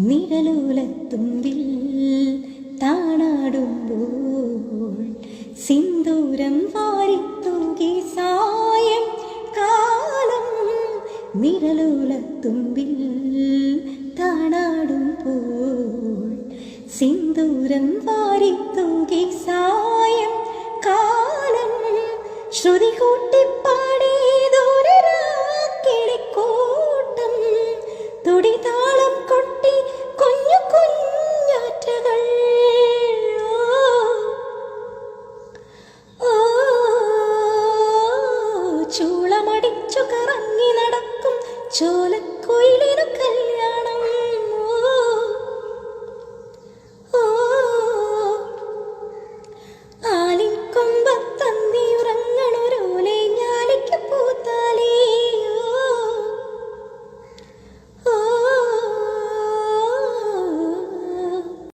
നിഴലൂലത്തുമ്പിൽ താണാടുമ്പോൾ സിന്ദൂരം വാരിത്തൂകി സായം കാലം നിഴലൂലത്തുമ്പിൽ താണാടുമ്പോൾ സിന്ദൂരം വാരിത്തൂകി സായം കാലം ശ്രുതി ദൂരരാ കിളിക്കൂട്ടം തുടിതാ